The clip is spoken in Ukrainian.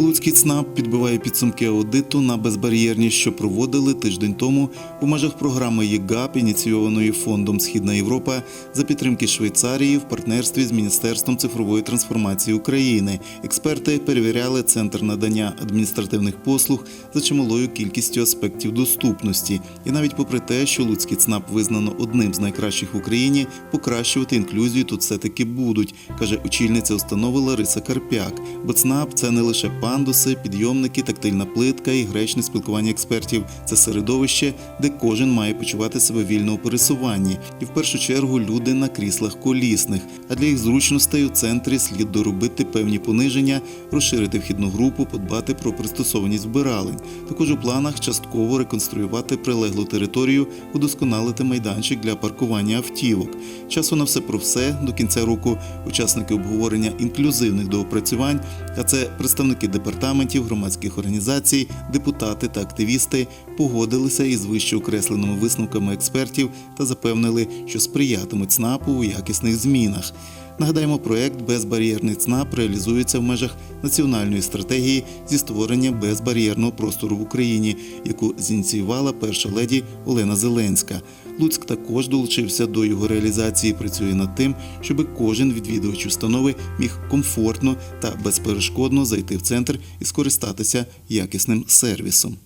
Луцький ЦНАП підбиває підсумки аудиту на безбар'єрність, що проводили тиждень тому у межах програми ЄГАП, ініційованої фондом Східна Європа за підтримки Швейцарії в партнерстві з Міністерством цифрової трансформації України. Експерти перевіряли центр надання адміністративних послуг за чималою кількістю аспектів доступності. І навіть попри те, що Луцький ЦНАП визнано одним з найкращих в Україні, покращувати інклюзію тут все-таки будуть, каже очільниця установи Лариса Карпяк. Бо ЦНАП це не лише пандуси, підйомники, тактильна плитка і гречне спілкування експертів. Це середовище, де кожен має почувати себе вільно у пересуванні, і в першу чергу люди на кріслах колісних. А для їх зручностей у центрі слід доробити певні пониження, розширити вхідну групу, подбати про пристосованість вбиралень. Також у планах частково реконструювати прилеглу територію, удосконалити майданчик для паркування автівок. Часу на все про все до кінця року учасники обговорення інклюзивних доопрацювань, а це представники департаментів, громадських організацій, депутати та активісти, погодилися із вище окресленими висновками експертів та запевнили, що сприятимуть ЦНАПу у якісних змінах. Нагадаємо, проект Безбар'єрний ЦНАП реалізується в межах національної стратегії зі створення безбар'єрного простору в Україні, яку зініціювала перша леді Олена Зеленська. Луцьк також долучився до його реалізації. Працює над тим, щоб кожен відвідувач установи міг комфортно та безперешкодно зайти в центр і скористатися якісним сервісом.